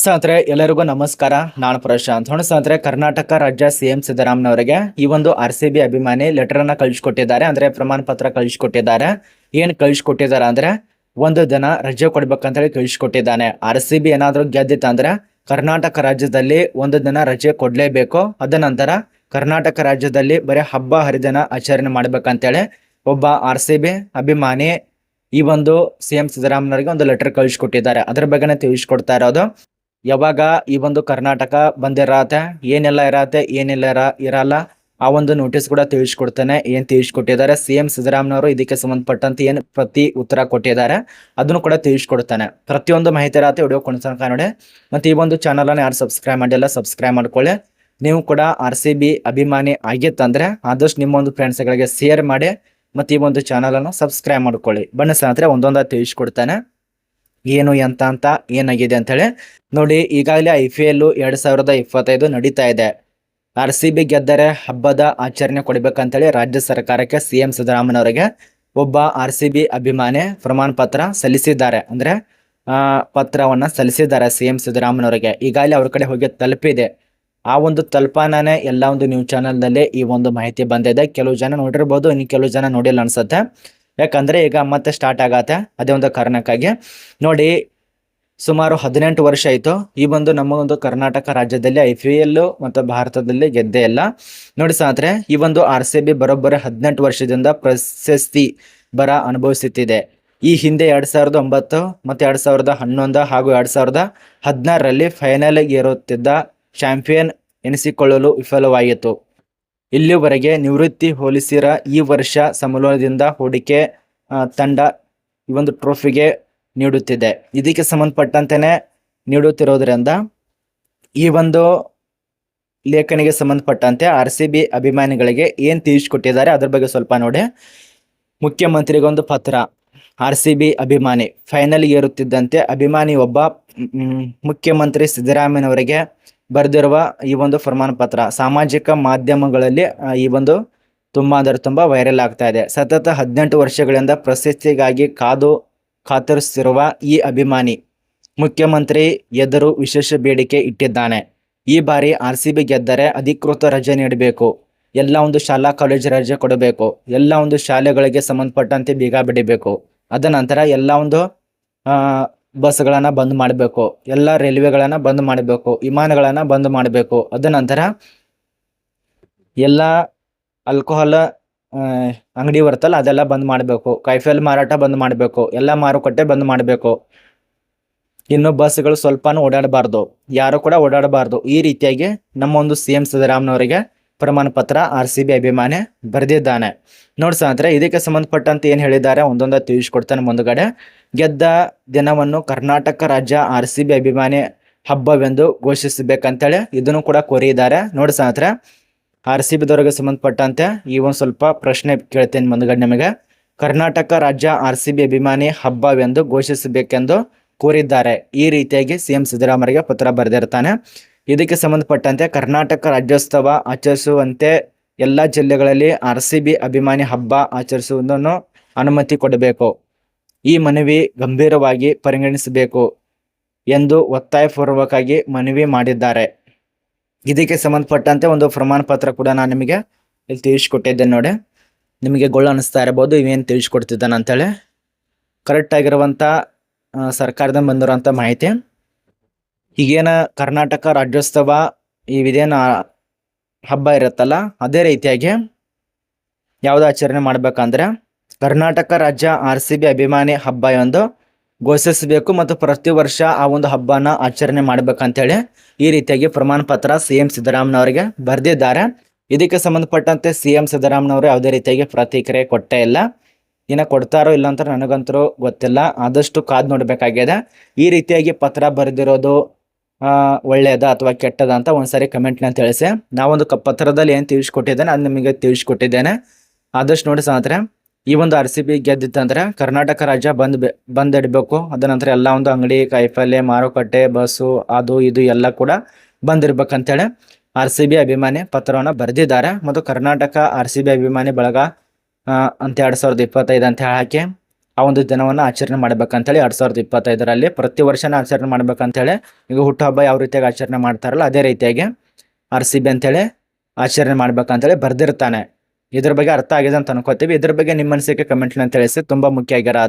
ಸ್ನೇಹಿತರೆ, ಎಲ್ಲರಿಗೂ ನಮಸ್ಕಾರ. ನಾನು ಪ್ರಶಾಂತ್. ಹೊಣ ಸ್ನೇಹಿತರೆ, ಕರ್ನಾಟಕ ರಾಜ್ಯ ಸಿ ಎಂ ಸಿದ್ದರಾಮಯ್ಯನವರಿಗೆ ಈ ಒಂದು ಆರ್ ಸಿ ಬಿ ಅಭಿಮಾನಿ ಲೆಟರ್ ಅನ್ನ ಕಳಿಸ್ಕೊಟ್ಟಿದ್ದಾರೆ. ಅಂದ್ರೆ ಪ್ರಮಾಣ ಪತ್ರ ಕಳಿಸ್ಕೊಟ್ಟಿದ್ದಾರೆ. ಏನ್ ಕಳಿಸ್ಕೊಟ್ಟಿದ್ದಾರೆ ಅಂದ್ರೆ ಒಂದು ದಿನ ರಜೆ ಕೊಡ್ಬೇಕಂತೇಳಿ ಕಳಿಸ್ಕೊಟ್ಟಿದ್ದಾನೆ. ಆರ್ ಸಿ ಬಿ ಏನಾದ್ರೂ ಗೆದ್ದಿತ್ತಂದ್ರೆ ಕರ್ನಾಟಕ ರಾಜ್ಯದಲ್ಲಿ ಒಂದು ದಿನ ರಜೆ ಕೊಡ್ಲೇಬೇಕು. ಅದ ನಂತರ ಕರ್ನಾಟಕ ರಾಜ್ಯದಲ್ಲಿ ಬರೀ ಹಬ್ಬ ಹರಿದಿನ ಆಚರಣೆ ಮಾಡ್ಬೇಕಂತೇಳಿ ಒಬ್ಬ ಆರ್ ಸಿ ಬಿ ಅಭಿಮಾನಿ ಈ ಒಂದು ಸಿ ಎಂ ಸಿದ್ದರಾಮನವರಿಗೆ ಒಂದು ಲೆಟರ್ ಕಳಿಸ್ಕೊಟ್ಟಿದ್ದಾರೆ. ಅದ್ರ ಬಗ್ಗೆನೇ ತಿಳಿಸ್ಕೊಡ್ತಾ ಇರೋದು. ಯಾವಾಗ ಈ ಒಂದು ಕರ್ನಾಟಕ ಬಂದಿರತ್ತೆ, ಏನೆಲ್ಲ ಇರತ್ತೆ, ಏನೆಲ್ಲ ಇರ, ಇರಲ್ಲ, ಆ ಒಂದು ನೋಟಿಸ್ ಕೂಡ ತಿಳಿಸ್ಕೊಡ್ತಾನೆ, ಏನ್ ತಿಳಿಸ್ಕೊಟ್ಟಿದ್ದಾರೆ ಸಿ ಎಂ ಸಿದ್ದರಾಮಯ್ಯವರು ಇದಕ್ಕೆ ಸಂಬಂಧಪಟ್ಟಂತೆ ಏನ್ ಪ್ರತಿ ಉತ್ತರ ಕೊಟ್ಟಿದ್ದಾರೆ, ಅದನ್ನು ಕೂಡ ತಿಳಿಸ್ಕೊಡ್ತಾನೆ. ಪ್ರತಿಯೊಂದು ಮಾಹಿತಿ ಇರತ್ತೆ ವಿಡಿಯೋ ಕೊಂಡ್ಸಂಕ ನೋಡಿ. ಮತ್ತೆ ಈ ಒಂದು ಚಾನಲ್ ಅನ್ನು ಯಾರು ಸಬ್ಸ್ಕ್ರೈಬ್ ಮಾಡಿಲ್ಲ ಸಬ್ಸ್ಕ್ರೈಬ್ ಮಾಡ್ಕೊಳ್ಳಿ. ನೀವು ಕೂಡ ಆರ್ ಸಿ ಬಿ ಅಭಿಮಾನಿ ಆಗಿತ್ತಂದ್ರೆ ಆದಷ್ಟು ನಿಮ್ಮ ಒಂದು ಫ್ರೆಂಡ್ಸ್ಗಳಿಗೆ ಶೇರ್ ಮಾಡಿ, ಮತ್ತೆ ಈ ಒಂದು ಚಾನಲ್ ಅನ್ನು ಸಬ್ಸ್ಕ್ರೈಬ್ ಮಾಡ್ಕೊಳ್ಳಿ. ಬನ್ನಿ ಸ್ನೇಹಿತರೆ, ಒಂದೊಂದಾಗಿ ತಿಳಿಸ್ಕೊಡ್ತಾನೆ. ಏನು ಎಂತ ಅಂತ ಏನಾಗಿದೆ ಅಂತ ಹೇಳಿ ನೋಡಿ, ಈಗಾಗಲೇ ಐ ಪಿ ಎಲ್ ಎರಡ್ ಸಾವಿರದ ಇಪ್ಪತ್ತೈದು ನಡೀತಾ ಇದೆ. ಆರ್ ಸಿ ಬಿ ಗೆದ್ದರೆ ಹಬ್ಬದ ಆಚರಣೆ ಕೊಡಬೇಕಂತೇಳಿ ರಾಜ್ಯ ಸರ್ಕಾರಕ್ಕೆ ಸಿ ಎಂ ಸಿದ್ದರಾಮಯ್ಯನವರಿಗೆ ಒಬ್ಬ ಆರ್ ಸಿ ಬಿ ಅಭಿಮಾನಿ ಪ್ರಮಾಣ ಪತ್ರ ಸಲ್ಲಿಸಿದ್ದಾರೆ. ಅಂದ್ರೆ ಪತ್ರವನ್ನ ಸಲ್ಲಿಸಿದ್ದಾರೆ ಸಿ ಎಂ ಸಿದ್ದರಾಮಯ್ಯನವರಿಗೆ ಈಗಾಗಲೇ ಅವ್ರ ಕಡೆ ಹೋಗಿ ತಲುಪಿದೆ. ಆ ಒಂದು ತಲುಪಾನೇ ಎಲ್ಲ ಒಂದು ನ್ಯೂಸ್ ಚಾನಲ್ನಲ್ಲಿ ಈ ಒಂದು ಮಾಹಿತಿ ಬಂದಿದೆ. ಕೆಲವು ಜನ ನೋಡಿರ್ಬೋದು, ಇನ್ನು ಕೆಲವು ಜನ ನೋಡಿಲ್ಲ ಅನ್ಸುತ್ತೆ. ಯಾಕಂದ್ರೆ ಈಗ ಮತ್ತೆ ಸ್ಟಾರ್ಟ್ ಆಗತ್ತೆ. ಅದೇ ಒಂದು ಕಾರಣಕ್ಕಾಗಿ. ನೋಡಿ, ಸುಮಾರು ಹದಿನೆಂಟು ವರ್ಷ ಆಯಿತು. ಈ ಒಂದು ನಮ್ಮ ಒಂದು ಕರ್ನಾಟಕ ರಾಜ್ಯದಲ್ಲಿ ಐ ಪಿ ಎಲ್ ಮತ್ತು ಭಾರತದಲ್ಲಿ ಗೆದ್ದೇ ಇಲ್ಲ. ನೋಡಿ ಸಾತ್ರೆ ಈ ಒಂದು ಆರ್ ಸಿ ಬಿ ಬರೋಬ್ಬರ ಹದಿನೆಂಟು ವರ್ಷದಿಂದ ಪ್ರಶಸ್ತಿ ಬರ ಅನುಭವಿಸುತ್ತಿದೆ. ಈ ಹಿಂದೆ ಎರಡು ಸಾವಿರದ ಒಂಬತ್ತು ಮತ್ತು ಎರಡು ಸಾವಿರದ ಹನ್ನೊಂದು ಹಾಗೂ ಎರಡು ಸಾವಿರದ ಹದಿನಾರರಲ್ಲಿ ಫೈನಲ್ ಏರುತ್ತಿದ್ದ ಚಾಂಪಿಯನ್ ಎನಿಸಿಕೊಳ್ಳಲು ವಿಫಲವಾಯಿತು. ಇಲ್ಲಿವರೆಗೆ ನಿವೃತ್ತಿ ಹೋಲಿಸಿರ ಈ ವರ್ಷ ಸಮಲೋನದಿಂದ ಹೂಡಿಕೆ ತಂಡ ಈ ಒಂದು ಟ್ರೋಫಿಗೆ ನೀಡುತ್ತಿದೆ. ಇದಕ್ಕೆ ಸಂಬಂಧಪಟ್ಟಂತೆಯೇ ನೀಡುತ್ತಿರೋದ್ರಿಂದ ಈ ಒಂದು ಲೇಖನಿಗೆ ಸಂಬಂಧಪಟ್ಟಂತೆ ಆರ್ ಅಭಿಮಾನಿಗಳಿಗೆ ಏನ್ ತಿಳಿಸ್ಕೊಟ್ಟಿದ್ದಾರೆ ಅದ್ರ ಬಗ್ಗೆ ಸ್ವಲ್ಪ ನೋಡಿ. ಮುಖ್ಯಮಂತ್ರಿಗೊಂದು ಪತ್ರ, ಆರ್ ಅಭಿಮಾನಿ ಫೈನಲ್ ಏರುತ್ತಿದ್ದಂತೆ ಅಭಿಮಾನಿ ಒಬ್ಬ ಮುಖ್ಯಮಂತ್ರಿ ಸಿದ್ದರಾಮಯ್ಯನವರಿಗೆ ಬರೆದಿರುವ ಈ ಒಂದು ಪ್ರಮಾಣ ಪತ್ರ ಸಾಮಾಜಿಕ ಮಾಧ್ಯಮಗಳಲ್ಲಿ ಈ ಒಂದು ತುಂಬ ಅಂದರೆ ತುಂಬ ವೈರಲ್ ಆಗ್ತಾ ಇದೆ. ಸತತ ಹದಿನೆಂಟು ವರ್ಷಗಳಿಂದ ಪ್ರಶಸ್ತಿಗಾಗಿ ಕಾದು ಕಾತರಿಸಿರುವ ಈ ಅಭಿಮಾನಿ ಮುಖ್ಯಮಂತ್ರಿ ಎದುರು ವಿಶೇಷ ಬೇಡಿಕೆ ಇಟ್ಟಿದ್ದಾನೆ. ಈ ಬಾರಿ ಆರ್ ಸಿ ಬಿ ಗೆದ್ದರೆ ಅಧಿಕೃತ ರಜೆ ನೀಡಬೇಕು. ಎಲ್ಲ ಒಂದು ಶಾಲಾ, ಕಾಲೇಜು ರಜೆ ಕೊಡಬೇಕು. ಎಲ್ಲ ಒಂದು ಶಾಲೆಗಳಿಗೆ ಸಂಬಂಧಪಟ್ಟಂತೆ ಬೀಗ ಬಿಡಬೇಕು. ಅದ ನಂತರ ಎಲ್ಲ ಒಂದು ಬಸ್ಗಳನ್ನ ಬಂದ್ ಮಾಡಬೇಕು. ಎಲ್ಲ ರೈಲ್ವೆಗಳನ್ನ ಬಂದ್ ಮಾಡಬೇಕು. ವಿಮಾನಗಳನ್ನ ಬಂದ್ ಮಾಡಬೇಕು. ಅದ ನಂತರ ಎಲ್ಲ ಆಲ್ಕೋಹಾಲ್ ಅಂಗಡಿ ಬರ್ತಲ್ಲ ಅದೆಲ್ಲ ಬಂದ್ ಮಾಡಬೇಕು. ಕೈಫೆಲ್ ಮಾರಾಟ ಬಂದ್ ಮಾಡಬೇಕು. ಎಲ್ಲ ಮಾರುಕಟ್ಟೆ ಬಂದ್ ಮಾಡಬೇಕು. ಇನ್ನು ಬಸ್ಗಳು ಸ್ವಲ್ಪನೂ ಓಡಾಡಬಾರ್ದು. ಯಾರು ಕೂಡ ಓಡಾಡಬಾರ್ದು. ಈ ರೀತಿಯಾಗಿ ನಮ್ಮ ಒಂದು ಸಿ ಎಂ ಸಿದ್ದರಾಮಯ್ಯನವರಿಗೆ ಪ್ರಮಾಣ ಪತ್ರ ಆರ್ ಸಿ ಬಿ ಅಭಿಮಾನಿ ಬರೆದಿದ್ದಾನೆ. ನೋಡಿ ಸ್ನೇಹಿತರೆ, ಇದಕ್ಕೆ ಸಂಬಂಧಪಟ್ಟಂತೆ ಏನು ಹೇಳಿದ್ದಾರೆ? ಒಂದೊಂದ ತಿಳಿಸ್ಕೊಡ್ತಾನೆ ಮುಂದುಗಡೆ. ಗೆದ್ದ ದಿನವನ್ನು ಕರ್ನಾಟಕ ರಾಜ್ಯ ಆರ್ ಸಿ ಬಿ ಅಭಿಮಾನಿ ಹಬ್ಬವೆಂದು ಘೋಷಿಸಬೇಕಂತೇಳಿ ಇದನ್ನು ಕೂಡ ಕೋರಿದ್ದಾರೆ. ನೋಡಿ ಸ್ನೇಹಿತರೆ, ಆರ್ ಸಿ ಬಿದವ್ರಿಗೆ ಸಂಬಂಧಪಟ್ಟಂತೆ ಈ ಒಂದು ಸ್ವಲ್ಪ ಪ್ರಶ್ನೆ ಕೇಳ್ತೇನೆ ಮುಂದುಗಡೆ ನಿಮಗೆ. ಕರ್ನಾಟಕ ರಾಜ್ಯ ಆರ್ ಸಿ ಬಿ ಅಭಿಮಾನಿ ಹಬ್ಬವೆಂದು ಘೋಷಿಸಬೇಕೆಂದು ಕೋರಿದ್ದಾರೆ. ಈ ರೀತಿಯಾಗಿ ಸಿಎಂ ಸಿದ್ದರಾಮಯ್ಯಗೆ ಪತ್ರ ಬರೆದಿರ್ತಾನೆ. ಇದಕ್ಕೆ ಸಂಬಂಧಪಟ್ಟಂತೆ ಕರ್ನಾಟಕ ರಾಜ್ಯೋತ್ಸವ ಆಚರಿಸುವಂತೆ ಎಲ್ಲ ಜಿಲ್ಲೆಗಳಲ್ಲಿ ಆರ್ ಅಭಿಮಾನಿ ಹಬ್ಬ ಆಚರಿಸುವುದನ್ನು ಅನುಮತಿ ಕೊಡಬೇಕು. ಈ ಮನವಿ ಗಂಭೀರವಾಗಿ ಪರಿಗಣಿಸಬೇಕು ಎಂದು ಒತ್ತಾಯಪೂರ್ವಕವಾಗಿ ಮನವಿ ಮಾಡಿದ್ದಾರೆ. ಇದಕ್ಕೆ ಸಂಬಂಧಪಟ್ಟಂತೆ ಒಂದು ಪ್ರಮಾಣ ಪತ್ರ ಕೂಡ ನಾನು ನಿಮಗೆ ಇಲ್ಲಿ ತಿಳಿಸ್ಕೊಟ್ಟಿದ್ದೇನೆ ನೋಡಿ. ನಿಮಗೆ ಗೊಳ್ಳು ಅನಿಸ್ತಾ ಇರಬಹುದು, ಇವೇನು ತಿಳಿಸ್ಕೊಡ್ತಿದ್ದಾನೆ ಅಂತೇಳಿ. ಕರೆಕ್ಟ್ ಆಗಿರುವಂಥ ಸರ್ಕಾರದ ಸರ್ಕಾರದಿಂದ ಬಂದಿರುವಂಥ ಮಾಹಿತಿ. ಈಗೇನ ಕರ್ನಾಟಕ ರಾಜ್ಯೋತ್ಸವ ಈ ಇದೇನ ಹಬ್ಬ ಇರುತ್ತಲ್ಲ, ಅದೇ ರೀತಿಯಾಗಿ ಯಾವ್ದು ಆಚರಣೆ ಮಾಡ್ಬೇಕಂದ್ರೆ ಕರ್ನಾಟಕ ರಾಜ್ಯ ಆರ್ ಸಿ ಬಿ ಅಭಿಮಾನಿ ಹಬ್ಬ ಎಂದು ಘೋಷಿಸಬೇಕು ಮತ್ತು ಪ್ರತಿ ವರ್ಷ ಆ ಒಂದು ಹಬ್ಬನ ಆಚರಣೆ ಮಾಡ್ಬೇಕಂತೇಳಿ ಈ ರೀತಿಯಾಗಿ ಪ್ರಮಾಣ ಪತ್ರ ಸಿ ಎಂ ಸಿದ್ದರಾಮನವರಿಗೆ ಬರೆದಿದ್ದಾರೆ. ಇದಕ್ಕೆ ಸಂಬಂಧಪಟ್ಟಂತೆ ಸಿ ಎಂ ಸಿದ್ದರಾಮನವರು ಯಾವುದೇ ರೀತಿಯಾಗಿ ಪ್ರತಿಕ್ರಿಯೆ ಕೊಟ್ಟೇ ಇಲ್ಲ. ಇನ್ನು ಕೊಡ್ತಾರೋ ಇಲ್ಲ ಅಂತ ನನಗಂತರೂ ಗೊತ್ತಿಲ್ಲ. ಆದಷ್ಟು ಕಾದ್ ನೋಡಬೇಕಾಗಿದೆ. ಈ ರೀತಿಯಾಗಿ ಪತ್ರ ಬರೆದಿರೋದು ಒಳ್ಳೆಯದ ಅಥವಾ ಕೆಟ್ಟದ ಅಂತ ಒಂದ್ಸರಿ ಕಮೆಂಟ್ನ ತಿಳಿಸಿ. ನಾವೊಂದು ಕ ಪತ್ರದಲ್ಲಿ ಏನು ತಿಳಿಸ್ಕೊಟ್ಟಿದ್ದೇನೆ, ಅದು ನಿಮಗೆ ತಿಳಿಸ್ಕೊಟ್ಟಿದ್ದೇನೆ. ಆದಷ್ಟು ನೋಡಿ ಸ್ನೇಹಿತರೆ, ಈ ಒಂದು ಆರ್ ಸಿ ಬಿ ಗೆದ್ದಿತ್ತಂದ್ರೆ ಕರ್ನಾಟಕ ರಾಜ್ಯ ಬಂದ್ ಬಂದ್ ಇಡಬೇಕು ಅದ ನಂತರ ಎಲ್ಲ ಒಂದು ಅಂಗಡಿ, ಕಾಯಿಪಲ್ಲೆ, ಮಾರುಕಟ್ಟೆ, ಬಸ್ಸು, ಅದು ಇದು ಎಲ್ಲ ಕೂಡ ಬಂದಿರ್ಬೇಕಂತೇಳಿ ಆರ್ ಸಿ ಬಿ ಅಭಿಮಾನಿ ಪತ್ರವನ್ನು ಬರೆದಿದ್ದಾರೆ. ಮತ್ತು ಕರ್ನಾಟಕ ಆರ್ ಸಿ ಬಿ ಅಭಿಮಾನಿ ಬಳಗ ಅಂತ ಎರಡ್ ಸಾವಿರದ ಇಪ್ಪತ್ತೈದು ಅಂತ ಹೇಳಕ್ಕೆ ಆ ಒಂದು ದಿನವನ್ನು ಆಚರಣೆ ಮಾಡ್ಬೇಕಂತೇಳಿ ಎರಡ್ ಸಾವಿರದ ಇಪ್ಪತ್ತೈದರಲ್ಲಿ ಪ್ರತಿ ವರ್ಷನ ಆಚರಣೆ ಮಾಡ್ಬೇಕಂತೇಳಿ ಈಗ ಹುಟ್ಟುಹಬ್ಬ ಯಾವ ರೀತಿಯಾಗಿ ಆಚರಣೆ ಮಾಡ್ತಾರಲ್ಲ ಅದೇ ರೀತಿಯಾಗಿ ಆರ್ ಸಿ ಬಿ ಅಂತೇಳಿ ಆಚರಣೆ ಮಾಡ್ಬೇಕಂತೇಳಿ ಬರ್ದಿರ್ತಾನೆ. ಇದ್ರ ಬಗ್ಗೆ ಅರ್ಥ ಆಗಿದೆ ಅಂತ ಅನ್ಕೋತೀವಿ. ಇದ್ರ ಬಗ್ಗೆ ನಿಮ್ಮ ಅನಿಸಿಕೆ ಕಮೆಂಟ್ನ ತಿಳಿಸಿ. ತುಂಬಾ ಮುಖ್ಯ ಆಗಿರತ್ತೆ